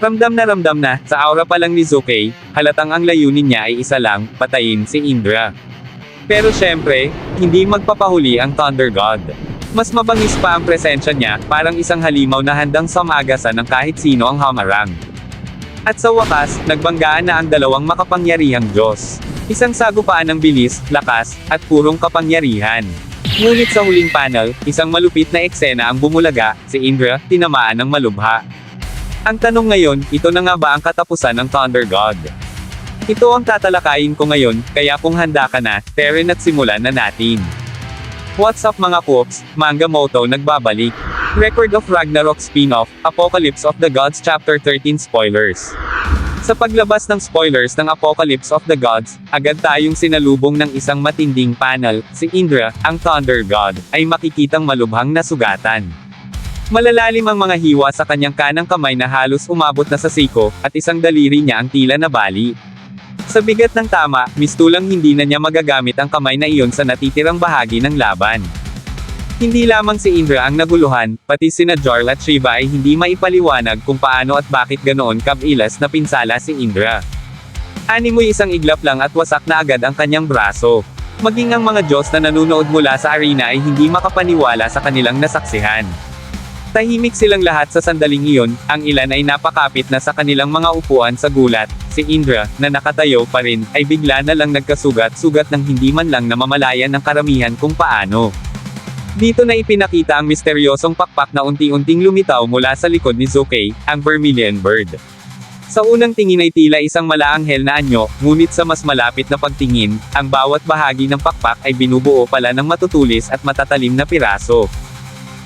Ramdam na ramdam na, sa aura pa lang ni Zuke, halatang ang layunin niya ay isa lang, patayin si Indra. Pero syempre, hindi magpapahuli ang Thunder God. Mas mabangis pa ang presensya niya, parang isang halimaw na handang samagasan ng kahit sino ang hamarang. At sa wakas, nagbanggaan na ang dalawang makapangyarihang Diyos. Isang sagupaan ng bilis, lakas, at purong kapangyarihan. Ngunit sa huling panel, isang malupit na eksena ang bumulaga, si Indra, tinamaan ng malubha. Ang tanong ngayon, ito na nga ba ang katapusan ng Thunder God? Ito ang tatalakayin ko ngayon, kaya kung handa ka na, Teren at simulan na natin. What's up mga Coops, Manga Moto nagbabalik. Record of Ragnarok spin-off, Apocalypse of the Gods Chapter 13 Spoilers. Sa paglabas ng spoilers ng Apocalypse of the Gods, agad tayong sinalubong ng isang matinding panel, si Indra, ang Thunder God, ay makikitang malubhang nasugatan. Malalalim ang mga hiwa sa kanyang kanang kamay na halos umabot na sa siko, at isang daliri niya ang tila nabali. Sa bigat ng tama, mistulang hindi na niya magagamit ang kamay na iyon sa natitirang bahagi ng laban. Hindi lamang si Indra ang naguluhan, pati sina Jarl at Shiva ay hindi maipaliwanag kung paano at bakit ganoon kabilas na pinsala si Indra. Animoy isang iglap lang at wasak na agad ang kanyang braso. Maging ang mga Diyos na nanonood mula sa arena ay hindi makapaniwala sa kanilang nasaksihan. Tahimik silang lahat sa sandaling iyon, ang ilan ay napakapit na sa kanilang mga upuan sa gulat. Si Indra, na nakatayo pa rin, ay bigla na lang nagkasugat-sugat ng hindi man lang namamalayan ng karamihan kung paano. Dito na ipinakita ang misteryosong pakpak na unti-unting lumitaw mula sa likod ni Zuke, ang Vermilion Bird. Sa unang tingin ay tila isang malaanghel na anyo, ngunit sa mas malapit na pagtingin, ang bawat bahagi ng pakpak ay binubuo pala ng matutulis at matatalim na piraso.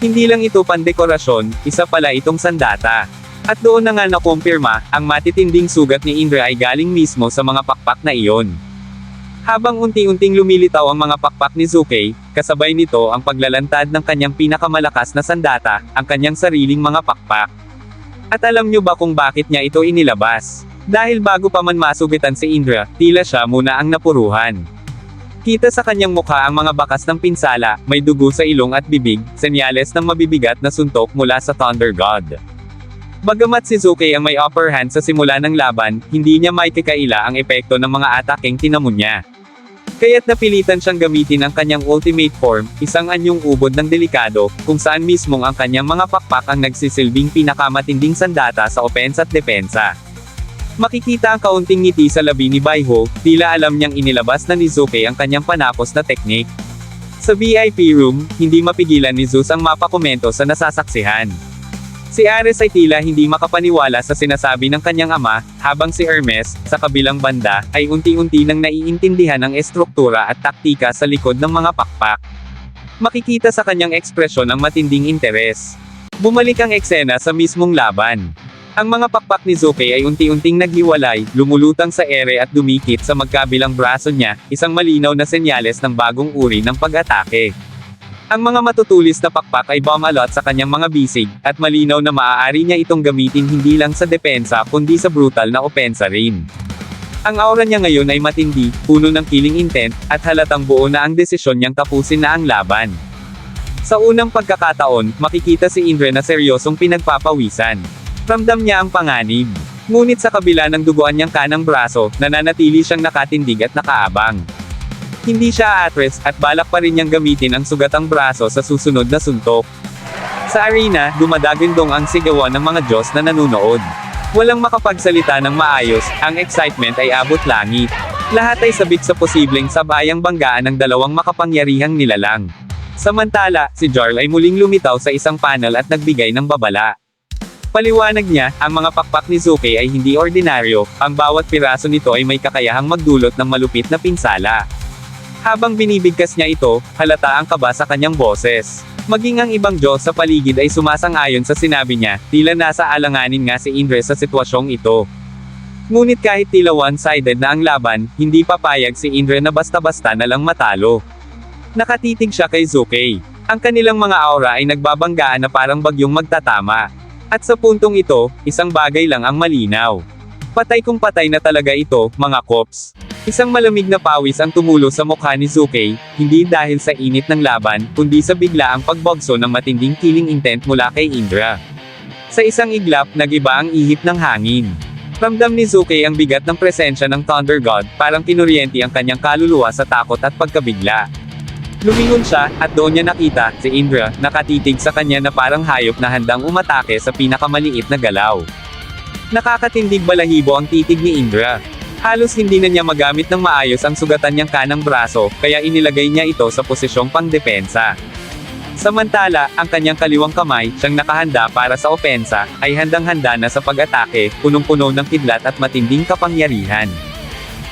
Hindi lang ito pandekorasyon, isa pala itong sandata. At doon na nga nakumpirma, ang matitinding sugat ni Indra ay galing mismo sa mga pakpak na iyon. Habang unti-unting lumilitaw ang mga pakpak ni Zuke, kasabay nito ang paglalantad ng kanyang pinakamalakas na sandata, ang kanyang sariling mga pakpak. At alam nyo ba kung bakit niya ito inilabas? Dahil bago pa man masugitan si Indra, tila siya muna ang napuruhan. Kita sa kanyang mukha ang mga bakas ng pinsala, may dugo sa ilong at bibig, senyales ng mabibigat na suntok mula sa Thunder God. Bagamat si Zuke ang may upper hand sa simula ng laban, hindi niya may kakaila ang epekto ng mga ataking tinamon niya. Kaya't napilitan siyang gamitin ang kanyang ultimate form, isang anyong ubod ng delikado, kung saan mismong ang kanyang mga pakpak ang nagsisilbing pinakamatinding sandata sa opensa at depensa. Makikita ang kaunting ngiti sa labi ni Baiho, tila alam niyang inilabas na ni Zuke ang kanyang panapos na teknik. Sa VIP room, hindi mapigilan ni Zeus ang mapakomento sa nasasaksihan. Si Ares ay tila hindi makapaniwala sa sinasabi ng kanyang ama, habang si Hermes, sa kabilang banda, ay unti-unti nang naiintindihan ang estruktura at taktika sa likod ng mga pakpak. Makikita sa kanyang ekspresyon ang matinding interes. Bumalik ang eksena sa mismong laban. Ang mga pakpak ni Zuke ay unti-unting naghiwalay, lumulutang sa ere at dumikit sa magkabilang braso niya, isang malinaw na senyales ng bagong uri ng pag-atake. Ang mga matutulis na pakpak ay bumalot sa kanyang mga bisig, at malinaw na maaari niya itong gamitin hindi lang sa depensa kundi sa brutal na opensa rin. Ang aura niya ngayon ay matindi, puno ng killing intent, at halatang buo na ang desisyon niyang tapusin na ang laban. Sa unang pagkakataon, makikita si Indra na seryosong pinagpapawisan. Ramdam niya ang panganib. Ngunit sa kabila ng duguan niyang kanang braso, nananatili siyang nakatindig at nakaabang. Hindi siya atres, at balak pa rin niyang gamitin ang sugatang braso sa susunod na suntok. Sa arena, dumadagindong ang sigawan ng mga Diyos na nanunood. Walang makapagsalita ng maayos, ang excitement ay abot langit. Lahat ay sabik sa posibleng sabayang banggaan ng dalawang makapangyarihang nilalang. Samantala, si Jarl ay muling lumitaw sa isang panel at nagbigay ng babala. Paliwanag niya, ang mga pakpak ni Zuke ay hindi ordinaryo, ang bawat piraso nito ay may kakayahang magdulot ng malupit na pinsala. Habang binibigkas niya ito, halata ang kaba sa kanyang boses. Maging ang ibang Diyos sa paligid ay sumasang-ayon sa sinabi niya, tila nasa alanganin nga si Indra sa sitwasyong ito. Ngunit kahit tila one-sided na ang laban, hindi papayag si Indra na basta-basta na lang matalo. Nakatitig siya kay Zuke. Ang kanilang mga aura ay nagbabanggaan na parang bagyong magtatama. At sa puntong ito, isang bagay lang ang malinaw. Patay kung patay na talaga ito, mga kops. Isang malamig na pawis ang tumulo sa mukha ni Zuke, hindi dahil sa init ng laban, kundi sa biglaang pagbogso ng matinding killing intent mula kay Indra. Sa isang iglap, nagiba ang ihip ng hangin. Ramdam ni Zuke ang bigat ng presensya ng Thunder God, parang kinuryente ang kanyang kaluluwa sa takot at pagkabigla. Lumingon siya, at doon niya nakita, si Indra, nakatitig sa kanya na parang hayop na handang umatake sa pinakamaliit na galaw. Nakakatindig balahibo ang titig ni Indra. Halos hindi na niya magamit ng maayos ang sugatan niyang kanang braso, kaya inilagay niya ito sa posisyong pangdepensa. Samantala, ang kanyang kaliwang kamay, siyang nakahanda para sa opensa, ay handang-handa na sa pag-atake, punong-puno ng kidlat at matinding kapangyarihan.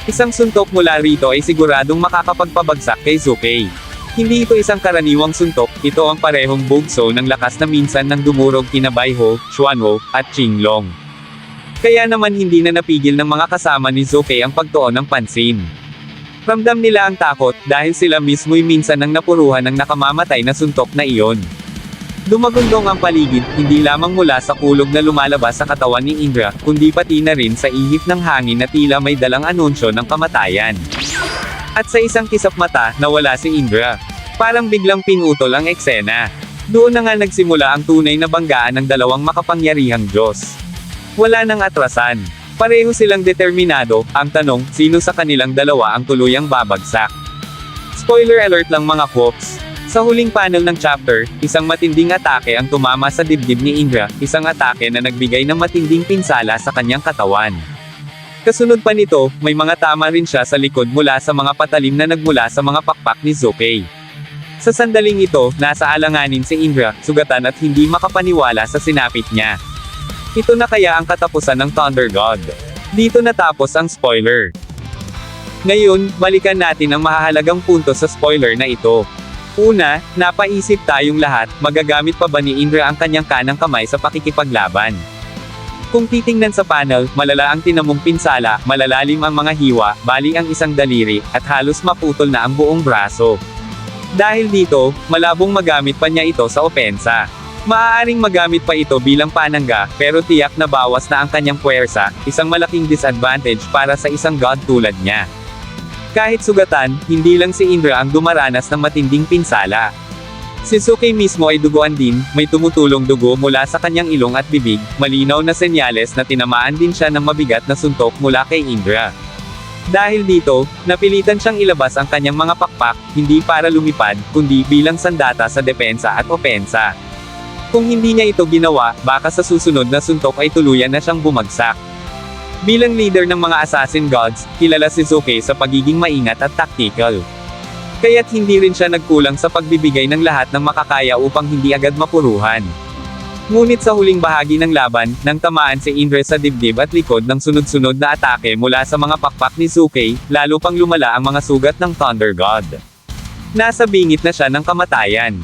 Isang suntok mula rito ay siguradong makakapagpabagsak kay Zukei. Hindi ito isang karaniwang suntok, ito ang parehong bugso ng lakas na minsan ng dumurog kina Baiho, Xuanwo, at Qinglong. Kaya naman hindi na napigil ng mga kasama ni Zukei ang pagtuon ng pansin. Ramdam nila ang takot, dahil sila mismo'y minsan nang napuruhan ng nakamamatay na suntok na iyon. Dumagundong ang paligid, hindi lamang mula sa kulog na lumalabas sa katawan ni Indra, kundi pati na rin sa ihip ng hangin na tila may dalang anunsyo ng kamatayan. At sa isang kisap mata, nawala si Indra. Parang biglang pinutol ang eksena. Doon na nga nagsimula ang tunay na banggaan ng dalawang makapangyarihang Diyos. Wala nang atrasan. Pareho silang determinado, ang tanong, sino sa kanilang dalawa ang tuluyang babagsak. Spoiler alert lang mga folks. Sa huling panel ng chapter, isang matinding atake ang tumama sa dibdib ni Indra, isang atake na nagbigay ng matinding pinsala sa kanyang katawan. Kasunod pa nito, may mga tama rin siya sa likod mula sa mga patalim na nagmula sa mga pakpak ni Zokei. Sa sandaling ito, nasa alanganin si Indra, sugatan at hindi makapaniwala sa sinapit niya. Ito na kaya ang katapusan ng Thunder God. Dito natapos ang spoiler. Ngayon, balikan natin ang mahahalagang punto sa spoiler na ito. Una, napaisip tayong lahat, magagamit pa ba ni Indra ang kanyang kanang kamay sa pakikipaglaban? Kung titingnan sa panel, malala ang tinamong pinsala, malalalim ang mga hiwa, bali ang isang daliri, at halos maputol na ang buong braso. Dahil dito, malabong magamit pa niya ito sa opensa. Maaaring magamit pa ito bilang panangga, pero tiyak na bawas na ang kanyang puwersa, isang malaking disadvantage para sa isang god tulad niya. Kahit sugatan, hindi lang si Indra ang dumaranas ng matinding pinsala. Si Suki mismo ay duguan din, may tumutulong dugo mula sa kanyang ilong at bibig, malinaw na senyales na tinamaan din siya ng mabigat na suntok mula kay Indra. Dahil dito, napilitan siyang ilabas ang kanyang mga pakpak, hindi para lumipad, kundi bilang sandata sa depensa at opensa. Kung hindi niya ito ginawa, baka sa susunod na suntok ay tuluyan na siyang bumagsak. Bilang leader ng mga assassin gods, kilala si Zuke sa pagiging maingat at tactical. Kaya't hindi rin siya nagkulang sa pagbibigay ng lahat ng makakaya upang hindi agad mapuruhan. Ngunit sa huling bahagi ng laban, nang tamaan si Indra sa dibdib at likod ng sunod-sunod na atake mula sa mga pakpak ni Zuke, lalo pang lumala ang mga sugat ng Thunder God. Nasa bingit na siya ng kamatayan.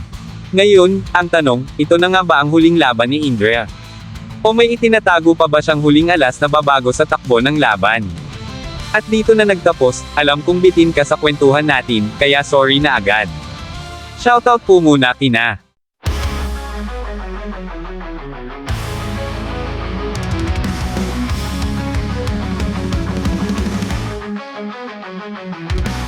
Ngayon, ang tanong, ito na nga ba ang huling laban ni Indra? O may itinatago pa ba siyang huling alas na babago sa takbo ng laban? At dito na nagtapos, alam kong bitin ka sa kwentuhan natin, kaya sorry na agad. Shoutout po muna kina. Thank